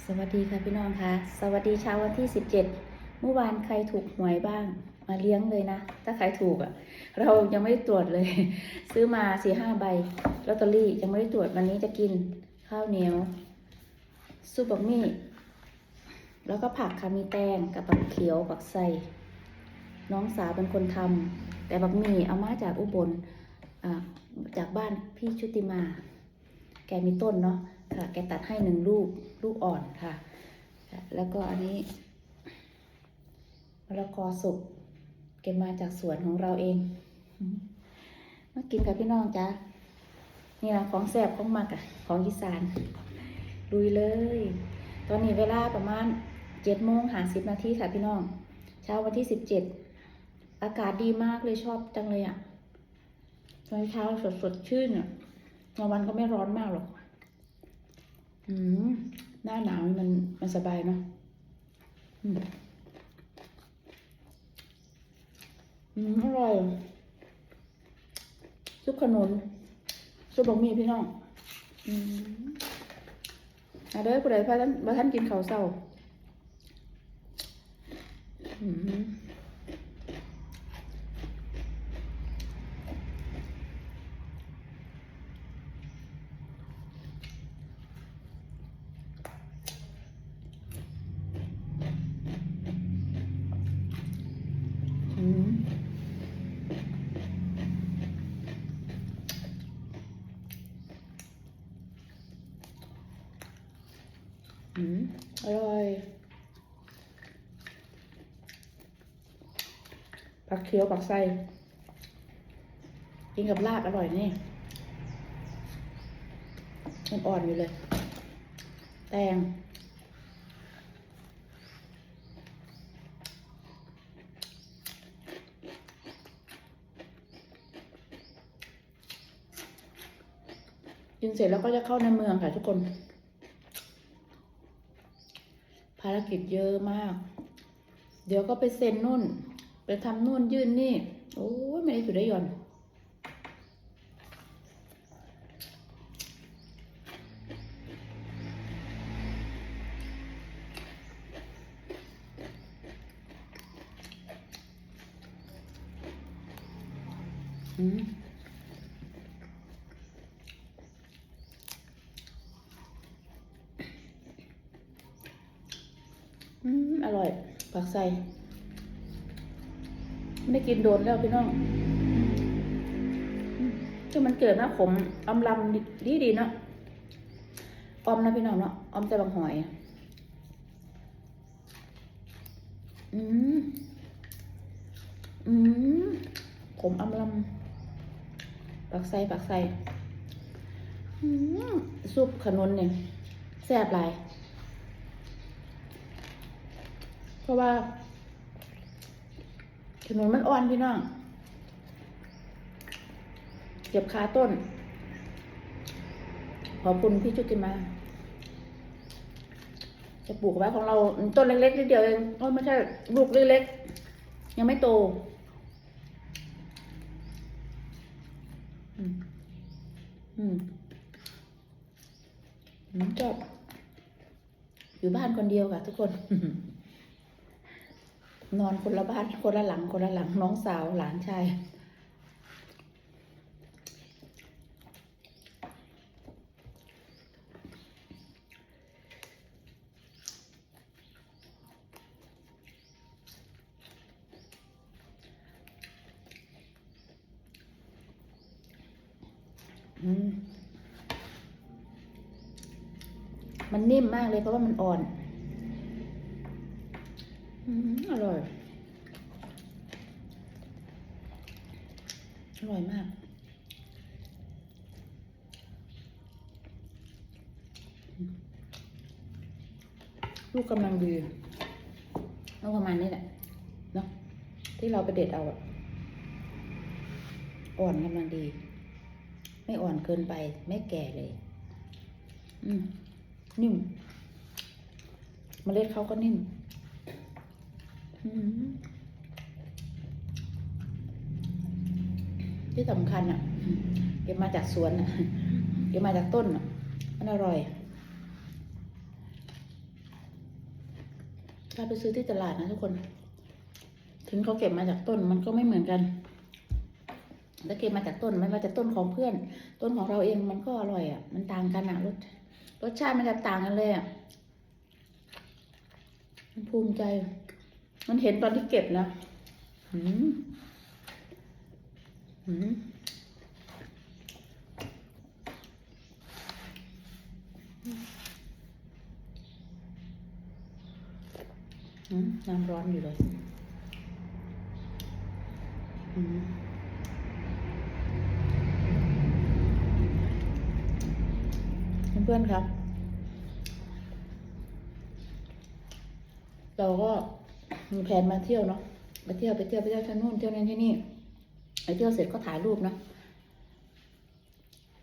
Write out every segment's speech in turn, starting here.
สวัสดีค่ะพี่น้องค่ะสวัสดีเช้าวันที่ 17 เมื่อวานใครถูกหวยบ้าง มาเลี้ยงเลยนะ ถ้าใครถูกอะ่ะ เรายังไม่ได้ตรวจเลย ซื้อมาสี่ห้าใบลอตเตอรี่ยังไม่ได้ตรวจวันนี้จะกินข้าวเหนียวซุปบักมี่แล้วก็ผักค่ะมีแตงกับผักเขียวผักใส่น้องสาวเป็นคนทำแต่บักมี่เอามาจากอุบลจากบ้านพี่ชุติมา แกมีต้นเนาะ ค่ะ แกตัดให้หนึ่งลูกลูกอ่อนค่ะ แล้วก็อันนี้มะละกอสุกแกมาจากสวนของเราเอง มากินกับพี่น้องจ้านี่นะของแซ่บของมากอะของอีสานลุยเลย ตอนนี้เวลาประมาณเจ็ดโมงหาสิบนาทีค่ะพี่น้อง เช้าวันที่สิบเจ็ดอากาศดีมากเลยชอบจังเลยอะตอนเช้าสดสดชื่นอะกลางวันก็ไม่ร้อนมากหรอก อืมหน้าหนาวมันมันสบายเนาะอืมอืมอร่อยซุปขนุนซุปบะหมี่พี่น้องอืมอะเด้อผู้ใดพาท่านพาท่านกินข้าวเช้าอืมอืม อร่อยผักเขียวผักไส้กินกับลาบอร่อยนี่มันอ่อนอยู่เลย แตงกินเสร็จแล้วก็จะเข้าในเมืองค่ะทุกคน ภารกิจเยอะมาก เดี๋ยวก็ไปเซ็นนู่น ไปทำนู่นยื่นนี่ โอ้ยไม่ได้สุดได้ย่อนอืม อืมอร่อย ผักใส่ไม่ได้กินโดนแล้วพี่น้องอืมที่มันเกิดนะขมอำลำดีดีเนาะออมนะพี่น้องเนาะออมแต่บางหอย อืม อืมขมอำลำปักใส่ปักใส่ซุปขนุนเนี่ยแซ่บหลาย เพราะว่าถนนมันอ่อนพี่น้องเก็บคาต้น ขอบคุณพี่ชุติมา จะปลูกไว้ของเราต้นเล็กๆนิดเดียวเองโอ้ไม่ใช่ลูกเล็กๆยังไม่โตอืมอืมอืมชอบอยู่บ้านคนเดียวค่ะทุกคน นอนคนละบ้านคนละหลังคนละหลังน้องสาวหลานชายมันนิ่มมากเลยเพราะว่ามันอ่อน อร่อย อร่อยมาก ลูกกำลังดีลูกประมาณนี้แหละ เนาะที่เราไปเด็ดเอาอะอ่อนกำลังดี ไม่อ่อนเกินไป ไม่แก่เลย อืม นิ่มเมล็ดเขาก็นิ่ม ที่สำคัญอะเก็บมาจากสวนอะเก็บมาจากต้นอะ มันอร่อย ถ้าไปซื้อที่ตลาดนะทุกคน ถึงเขาเก็บมาจากต้นมันก็ไม่เหมือนกัน แล้วเก็บมาจากต้นไม่ว่าจะต้นของเพื่อน ต้นของเราเองมันก็อร่อยอะ มันต่างกันอะรสรสชาติมันจะต่างกันเลยอะมันภูมิใจ มันเห็นตอนที่เก็บนะหืมหืมน้ำร้อนอยู่เลยหืมเพื่อนๆครับ เราก็ มีแผนมาเที่ยวเนาะไปเที่ยวไปเที่ยวไปเที่ยวที่นู่นเที่ยวนั้นที่นี่ไปเที่ยวเสร็จก็ถ่ายรูปนะ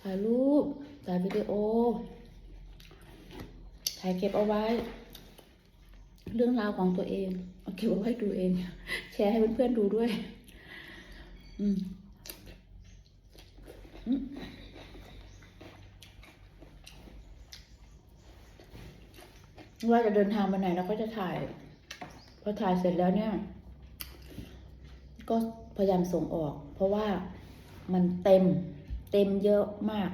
ถ่ายรูปถ่ายวิดีโอ ถ่ายเก็บเอาไว้ เรื่องราวของตัวเองเอาเก็บเอาไว้ดูเอง แชร์ให้เพื่อนๆดูด้วย อืมอืมว่าจะเดินทางไปไหนเราก็จะถ่าย พอถ่ายเสร็จแล้วเนี่ย ก็พยายามส่งออก เพราะว่ามันเต็มเต็มเยอะมาก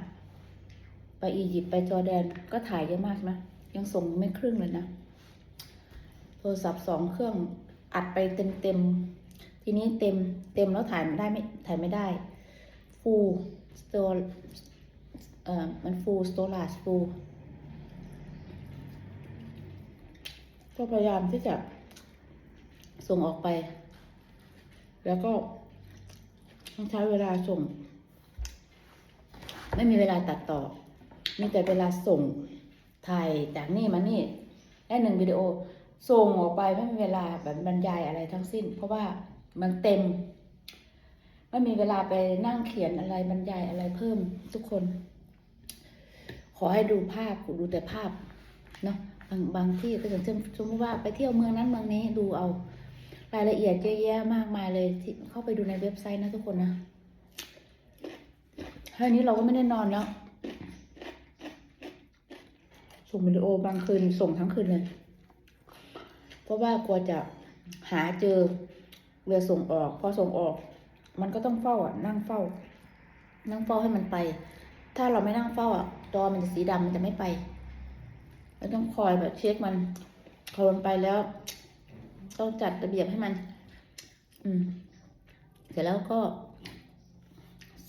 ไปอียิปต์ไปจอร์แดนก็ถ่ายเยอะมากใช่ไหมยังส่งไม่ครึ่งเลยนะ โทรศัพท์สองเครื่องอัดไปเต็มเต็มทีนี้เต็มเต็มแล้วถ่ายไม่ได้ไม่ถ่ายไม่ได้ full store เอ่อมัน full storage full ก็พยายามที่จะ ส่งออกไป แล้วก็ต้องใช้เวลาส่ง ไม่มีเวลาตัดต่อ มีแต่เวลาส่งถ่ายจากนี่มานี่ได้หนึ่งวิดีโอ ส่งออกไปไม่มีเวลาแบบบรรยายอะไรทั้งสิ้น เพราะว่ามันเต็ม ไม่มีเวลาไปนั่งเขียนอะไรบรรยายอะไรเพิ่มทุกคน ขอให้ดูภาพดูแต่ภาพเนาะบางบางที่ก็อย่างเช่นสมมติว่าไปเที่ยวเมืองนั้นเมืองนี้ดูเอา รายละเอียดเยอะแยะมากมายเลยที่เข้าไปดูในเว็บไซต์นะทุกคนนะแค่นี้เราก็ไม่ได้นอนแล้ว ส่งวิดีโอบางคืนส่งทั้งคืนเลย เพราะว่ากลัวจะหาเจอเรือส่งออก พอส่งออก มันก็ต้องเฝ้าอะ นั่งเฝ้า นั่งเฝ้าให้มันไป ถ้าเราไม่นั่งเฝ้าอะจอมันจะสีดำมันจะไม่ไปเราต้องคอยแบบเช็คมันพอมันไปแล้ว ต้องจัดระเบียบให้มัน อืม เสร็จแล้วก็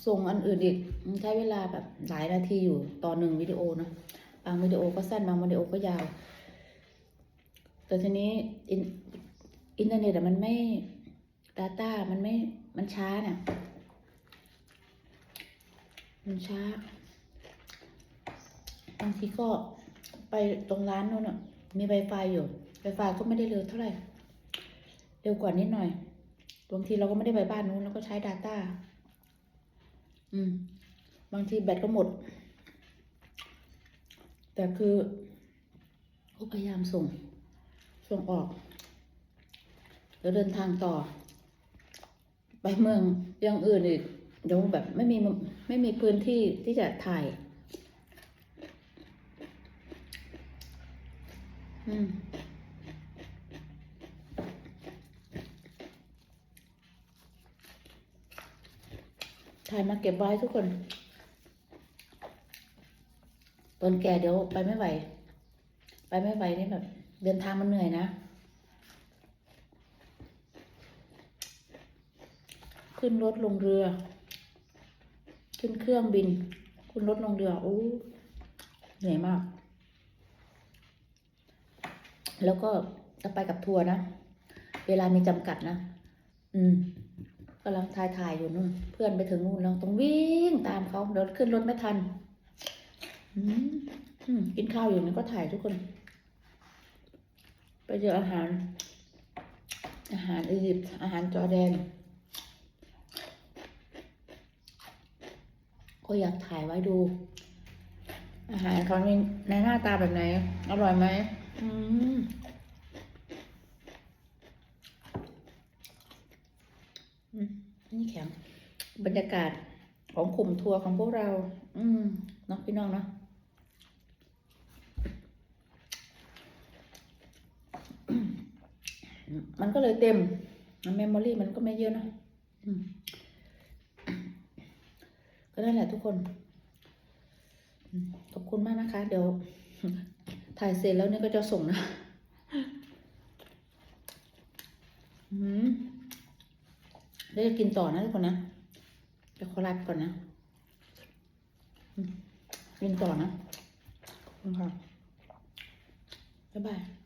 ส่งอันอื่นอีกใช้เวลาแบบหลายนาทีอยู่ต่อหนึ่งวิดีโอเนอะบางวิดีโอก็สั้นบางวิดีโอก็ยาว แต่ทีนี้อินเทอร์เน็ตอะมันไม่ Data มันไม่มันช้าเนี่ยมันช้าบางทีก็ไปตรงร้านโน้นอะมี Wi-Fi อยู่ Wi-Fi ก็ไม่ได้เร็วเท่าไหร่ ร็วกว่านิดหน่อย บางทีเราก็ไม่ได้ไปบ้านนู้นเราก็ใช้ Data อืม บางทีแบตก็หมด แต่คือพยายามส่ง ส่งออก แล้วเดินทางต่อ ไปเมืองอย่างอื่นอีกเดี๋ยวแบบไม่มีไม่มีพื้นที่ที่จะถ่าย อืม ถ่ายมาเก็บไว้ทุกคน ตอนแก่เดี๋ยวไปไม่ไหว ไปไม่ไหวนี่แบบ เดินทางมันเหนื่อยนะ ขึ้นรถลงเรือ ขึ้นเครื่องบิน ขึ้นรถลงเรือโอ้เหนื่อยมาก แล้วก็จะไปกับทัวร์นะ เวลามีจำกัดนะ อืม กำลังถ่ายถ่ายอยู่นู่น เพื่อนไปถึงนู่นเราต้องวิ่งตามเขาเดี๋ยวขึ้นรถไม่ทันกินข้าวอยู่นี่ก็ถ่ายทุกคน ไปเจออาหาร อาหารอียิปต์อาหารจอร์แดน ก็อยากถ่ายไว้ดู อาหารเขาในในหน้าตาแบบไหน อร่อยไหมอืมอืมนี่ แข็ง บรรยากาศของกลุ่มทัวร์ของพวกเรา อืมเนาะพี่น้องเนาะมันก็เลยเต็มเมมโมรี่มันก็ไม่เยอะเนะก็นั่นแหละทุกคน ขอบคุณมากนะคะ เดี๋ยว ถ่ายเสร็จแล้วเนี่ยก็จะส่งนะ อืม ดี๋ยวจะกินต่อนะทุกคนนะเดี๋ยวขอลาไปก่อนนะกินต่อนะขอบคุณค่ะบ๊ายบาย